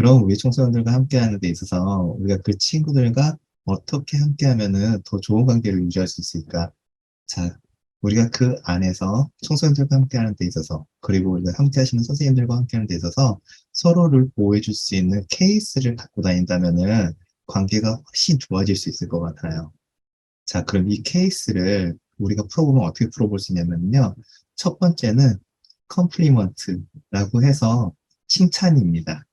그런 우리 청소년들과 함께 하는 데 있어서 우리가 그 친구들과 어떻게 함께 하면은 더 좋은 관계를 유지할 수 있을까? 자, 우리가 그 안에서 청소년들과 함께 하는 데 있어서 그리고 우리가 함께 하시는 선생님들과 함께 하는 데 있어서 서로를 보호해 줄 수 있는 케이스를 갖고 다닌다면은 관계가 훨씬 좋아질 수 있을 것 같아요. 자, 그럼 이 케이스를 우리가 풀어보면 어떻게 풀어볼 수 있냐면요. 첫 번째는 컴플리먼트라고 해서 칭찬입니다.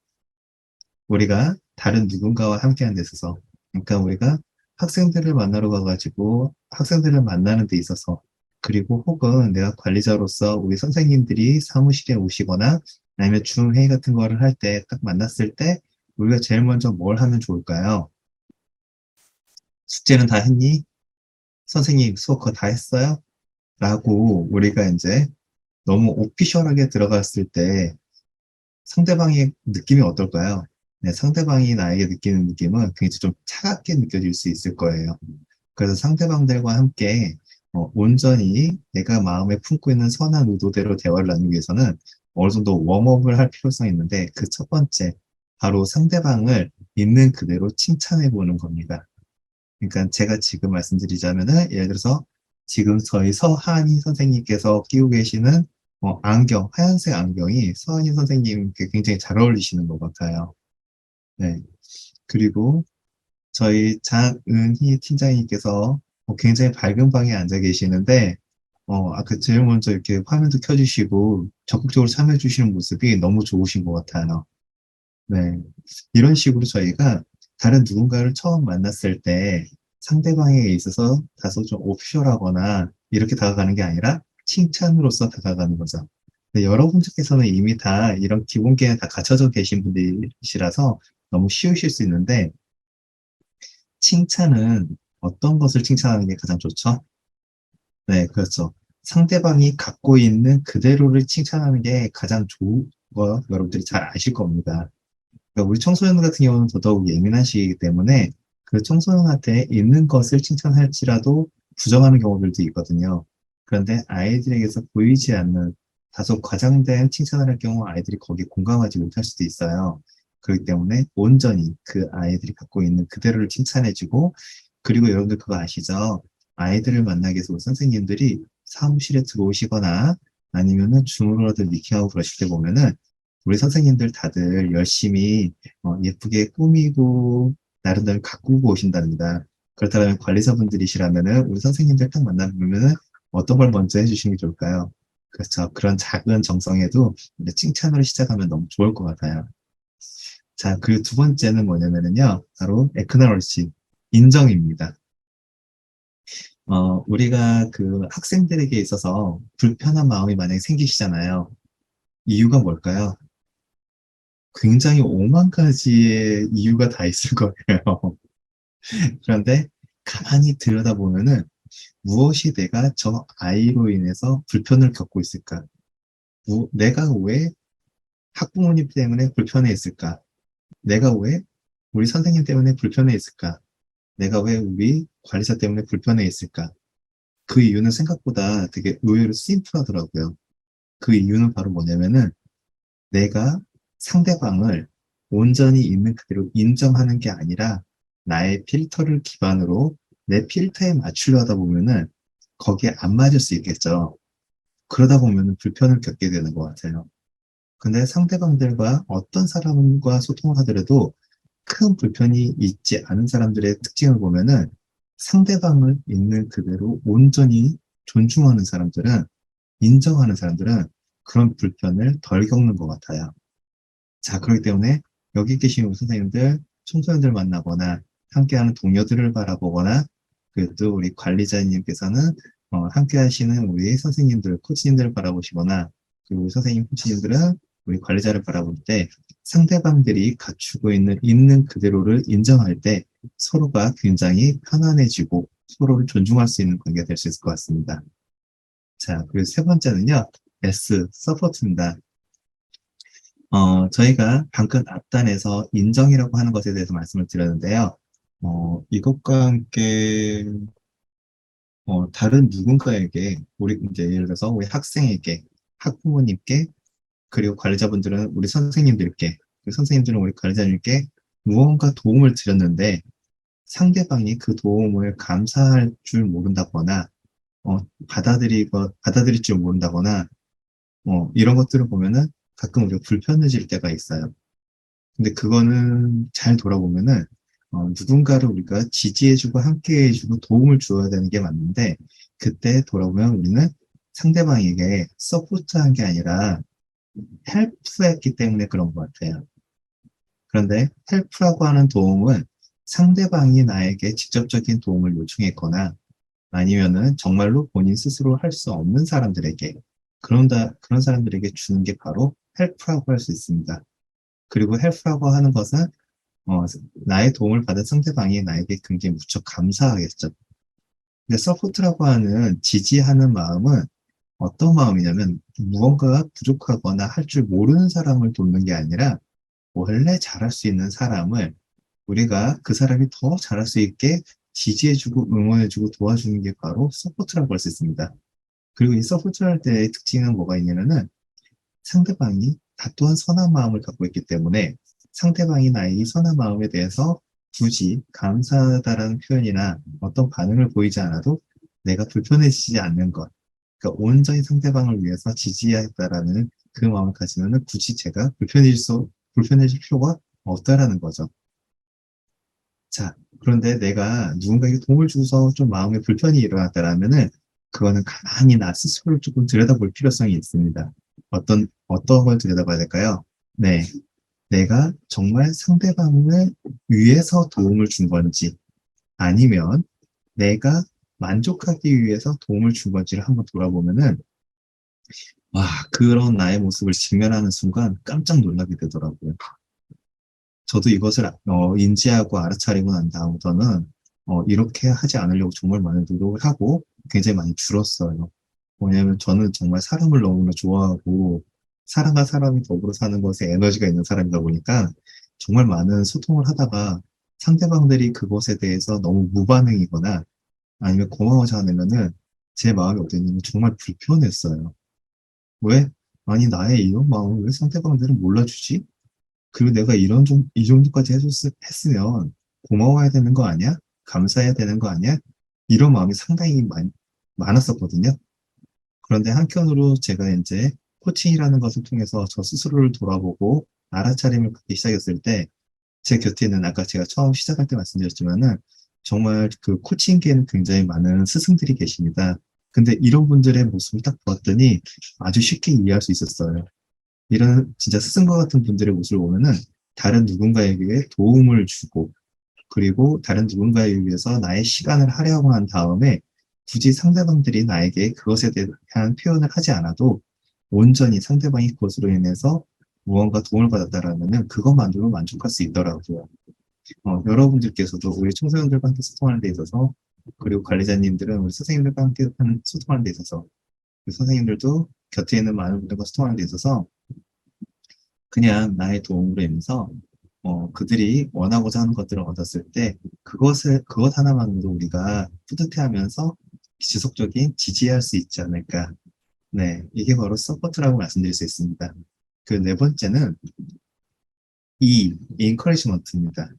우리가 다른 누군가와 함께하는 데 있어서, 그러니까 우리가 학생들을 만나러 가가지고 학생들을 만나는 데 있어서, 그리고 혹은 내가 관리자로서 우리 선생님들이 사무실에 오시거나 아니면 중회의 같은 거를 할 때 딱 만났을 때 우리가 제일 먼저 뭘 하면 좋을까요? 숙제는 다 했니? 선생님 수업 그거 다 했어요? 라고 우리가 이제 너무 오피셜하게 들어갔을 때 상대방의 느낌이 어떨까요? 네, 상대방이 나에게 느끼는 느낌은 굉장히 좀 차갑게 느껴질 수 있을 거예요. 그래서 상대방들과 함께 어, 온전히 내가 마음에 품고 있는 선한 의도대로 대화를 나누기 위해서는 어느 정도 웜업을 할 필요성이 있는데 그 첫 번째 바로 상대방을 있는 그대로 칭찬해 보는 겁니다. 그러니까 제가 지금 말씀드리자면은 예를 들어서 지금 저희 서한희 선생님께서 끼고 계시는 어, 안경, 하얀색 안경이 서한희 선생님께 굉장히 잘 어울리시는 것 같아요. 네. 그리고 저희 장은희 팀장님께서 어, 굉장히 밝은 방에 앉아 계시는데, 어, 아까 제일 먼저 이렇게 화면도 켜주시고 적극적으로 참여해 주시는 모습이 너무 좋으신 것 같아요. 네. 이런 식으로 저희가 다른 누군가를 처음 만났을 때 상대방에 있어서 다소 좀 오피셜하거나 이렇게 다가가는 게 아니라 칭찬으로서 다가가는 거죠. 근데 여러분들께서는 이미 다 이런 기본기에 다 갖춰져 계신 분들이시라서 너무 쉬우실 수 있는데 칭찬은 어떤 것을 칭찬하는 게 가장 좋죠? 네, 그렇죠. 상대방이 갖고 있는 그대로를 칭찬하는 게 가장 좋은 거 여러분들이 잘 아실 겁니다. 그러니까 우리 청소년 같은 경우는 더더욱 예민하시기 때문에 그 청소년한테 있는 것을 칭찬할지라도 부정하는 경우들도 있거든요. 그런데 아이들에게서 보이지 않는 다소 과장된 칭찬을 할 경우 아이들이 거기에 공감하지 못할 수도 있어요. 그렇기 때문에 온전히 그 아이들이 갖고 있는 그대로를 칭찬해주고 그리고 여러분들 그거 아시죠? 아이들을 만나기 위해서 선생님들이 사무실에 들어오시거나 아니면은 줌으로라도 미팅하고 그러실 때 보면은 우리 선생님들 다들 열심히 어, 예쁘게 꾸미고 나름대로 가꾸고 오신답니다. 그렇다면 관리자분들이시라면은 우리 선생님들 딱 만나보면은 어떤 걸 먼저 해주시는 게 좋을까요? 그렇죠. 그런 작은 정성에도 칭찬으로 시작하면 너무 좋을 것 같아요. 자, 그리고 두 번째는 뭐냐면은요, 바로 에크나로지 인정입니다. 어, 우리가 그 학생들에게 있어서 불편한 마음이 만약에 생기시잖아요. 이유가 뭘까요? 굉장히 오만 가지의 이유가 다 있을 거예요. 그런데 가만히 들여다보면은 무엇이 내가 저 아이로 인해서 불편을 겪고 있을까? 무, 내가 왜 학부모님 때문에 불편해 있을까? 내가 왜 우리 선생님 때문에 불편해 있을까? 내가 왜 우리 관리자 때문에 불편해 있을까? 그 이유는 생각보다 되게 의외로 심플하더라고요. 그 이유는 바로 뭐냐면은 내가 상대방을 온전히 있는 그대로 인정하는 게 아니라 나의 필터를 기반으로 내 필터에 맞추려 하다 보면은 거기에 안 맞을 수 있겠죠. 그러다 보면은 불편을 겪게 되는 것 같아요. 근데 상대방들과 어떤 사람과 소통을 하더라도 큰 불편이 있지 않은 사람들의 특징을 보면은 상대방을 있는 그대로 온전히 존중하는 사람들은 인정하는 사람들은 그런 불편을 덜 겪는 것 같아요. 자, 그렇기 때문에 여기 계신 선생님들, 청소년들 만나거나 함께하는 동료들을 바라보거나 그또 우리 관리자님께서는 어, 함께 하시는 우리 선생님들, 코치님들을 바라보시거나 그리고 우리 선생님, 코치님들은 우리 관리자를 바라볼 때 상대방들이 갖추고 있는 있는 그대로를 인정할 때 서로가 굉장히 편안해지고 서로를 존중할 수 있는 관계가 될 수 있을 것 같습니다. 자, 그리고 세 번째는요. S, 서포트입니다. 어, 저희가 방금 앞단에서 인정이라고 하는 것에 대해서 말씀을 드렸는데요. 어, 이것과 함께 어, 다른 누군가에게 우리 이제 예를 들어서 우리 학생에게 학부모님께 그리고 관리자분들은 우리 선생님들께 그 선생님들은 우리 관리자님께 무언가 도움을 드렸는데 상대방이 그 도움을 감사할 줄 모른다거나 어, 받아들이고 받아들일 줄 모른다거나 어, 이런 것들을 보면은 가끔 우리가 불편해질 때가 있어요. 근데 그거는 잘 돌아보면은 어, 누군가를 우리가 지지해주고 함께해주고 도움을 주어야 되는 게 맞는데 그때 돌아보면 우리는 상대방에게 서포트한 게 아니라 헬프했기 때문에 그런 것 같아요. 그런데 헬프라고 하는 도움은 상대방이 나에게 직접적인 도움을 요청했거나 아니면은 정말로 본인 스스로 할 수 없는 사람들에게 그런다 그런 사람들에게 주는 게 바로 헬프라고 할 수 있습니다. 그리고 헬프라고 하는 것은 어, 나의 도움을 받은 상대방이 나에게 굉장히 무척 감사하겠죠. 근데 서포트라고 하는 지지하는 마음은 어떤 마음이냐면 무언가가 부족하거나 할 줄 모르는 사람을 돕는 게 아니라 원래 잘할 수 있는 사람을 우리가 그 사람이 더 잘할 수 있게 지지해주고 응원해주고 도와주는 게 바로 서포트라고 할 수 있습니다. 그리고 이 서포트 할 때의 특징은 뭐가 있냐면은 상대방이 다 또한 선한 마음을 갖고 있기 때문에 상대방이 나의 이 선한 마음에 대해서 굳이 감사하다라는 표현이나 어떤 반응을 보이지 않아도 내가 불편해지지 않는 것. 그러니까 온전히 상대방을 위해서 지지하겠다라는 그 마음을 가지면은 굳이 제가 불편해질 수, 불편해질 필요가 없다라는 거죠. 자, 그런데 내가 누군가에게 도움을 주고서 좀 마음에 불편이 일어났다라면은 그거는 가만히 나 스스로를 조금 들여다볼 필요성이 있습니다. 어떤, 어떤 걸 들여다봐야 될까요? 네. 내가 정말 상대방을 위해서 도움을 준 건지 아니면 내가 만족하기 위해서 도움을 준 건지를 한번 돌아보면은 와, 그런 나의 모습을 직면하는 순간 깜짝 놀라게 되더라고요. 저도 이것을 어, 인지하고 알아차리고 난 다음부터는 어, 이렇게 하지 않으려고 정말 많은 노력을 하고 굉장히 많이 줄었어요. 뭐냐면 저는 정말 사람을 너무나 좋아하고 사람과 사람이 더불어 사는 것에 에너지가 있는 사람이다 보니까 정말 많은 소통을 하다가 상대방들이 그것에 대해서 너무 무반응이거나 아니면 고마워하지 않으면은 제 마음이 어땠냐면 정말 불편했어요. 왜? 아니 나의 이런 마음을 왜 상대방들은 몰라주지? 그리고 내가 이런 좀, 이 정도까지 해줬, 했으면 고마워해야 되는 거 아니야? 감사해야 되는 거 아니야? 이런 마음이 상당히 많, 많았었거든요. 그런데 한편으로 제가 이제 코칭이라는 것을 통해서 저 스스로를 돌아보고 알아차림을 갖기 시작했을 때 제 곁에 있는 아까 제가 처음 시작할 때 말씀드렸지만은 정말 그 코칭계에는 굉장히 많은 스승들이 계십니다. 근데 이런 분들의 모습을 딱 보았더니 아주 쉽게 이해할 수 있었어요. 이런 진짜 스승과 같은 분들의 모습을 보면은 다른 누군가에게 도움을 주고 그리고 다른 누군가에 위해서 나의 시간을 난 다음에 굳이 상대방들이 나에게 그것에 대한 표현을 하지 않아도 온전히 상대방이 그것으로 인해서 무언가 도움을 받았다라면 그것만으로 만족할 수 있더라고요. 어, 여러분들께서도 우리 청소년들과 함께 소통하는 데 있어서 그리고 관리자님들은 우리 선생님들과 함께 하는 소통하는 데 있어서 그 선생님들도 곁에 있는 많은 분들과 소통하는 데 있어서 그냥 나의 도움으로 인해서 어, 그들이 원하고자 하는 것들을 얻었을 때 그것을 그것 하나만으로 우리가 뿌듯해하면서 지속적인 지지할 수 있지 않을까. 네, 이게 바로 서포트라고 말씀드릴 수 있습니다. 그 네 번째는 이 인커리지먼트입니다.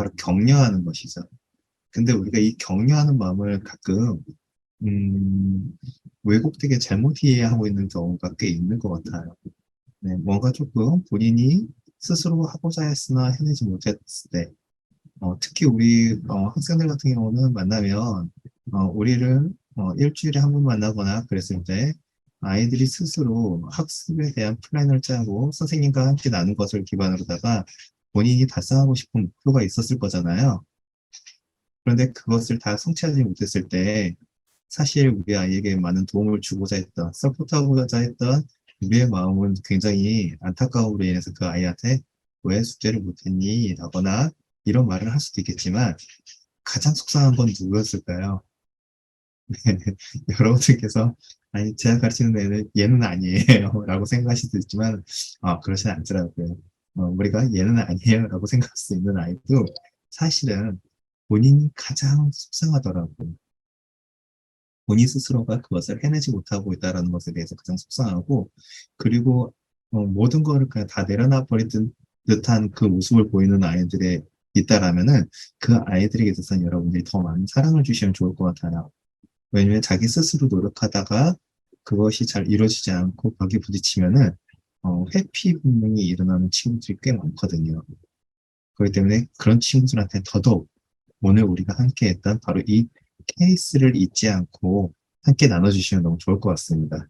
바로 격려하는 것이죠. 근데 우리가 이 격려하는 마음을 가끔 음, 왜곡되게 잘못 이해하고 있는 경우가 꽤 있는 것 같아요. 네, 뭔가 조금 본인이 스스로 하고자 했으나 해내지 못했을 때, 어, 특히 우리 어, 학생들 같은 경우는 만나면 어, 우리를 어, 일주일에 한 번 만나거나 그랬을 때 아이들이 스스로 학습에 대한 플랜을 짜고 선생님과 함께 나눈 것을 기반으로다가 본인이 달성하고 싶은 목표가 있었을 거잖아요. 그런데 그것을 다 성취하지 못했을 때 사실 우리 아이에게 많은 도움을 주고자 했던, 서포트하고자 했던 우리의 마음은 굉장히 안타까움으로 인해서 그 아이한테 왜 숙제를 못했니? 라거나 이런 말을 할 수도 있겠지만 가장 속상한 건 누구였을까요? 네, 여러분들께서 아니 제가 가르치는 애는 얘는 아니에요 라고 생각하실 수도 있지만 아 그렇진 않더라고요. 어, 우리가 얘는 아니에요 라고 생각할 수 있는 아이도 사실은 본인이 가장 속상하더라고요. 본인 스스로가 그것을 해내지 못하고 있다는 것에 대해서 가장 속상하고 그리고 어, 모든 거를 그냥 다 내려놔 버리든 듯한 그 모습을 보이는 아이들이 있다라면은 그 아이들에게 있어서는 여러분들이 더 많은 사랑을 주시면 좋을 것 같아요. 왜냐면 자기 스스로 노력하다가 그것이 잘 이루어지지 않고 벽에 부딪히면은 어, 회피 분명히 일어나는 친구들이 꽤 많거든요. 그렇기 때문에 그런 친구들한테 더더욱 오늘 우리가 함께 했던 바로 이 케이스를 잊지 않고 함께 나눠주시면 너무 좋을 것 같습니다.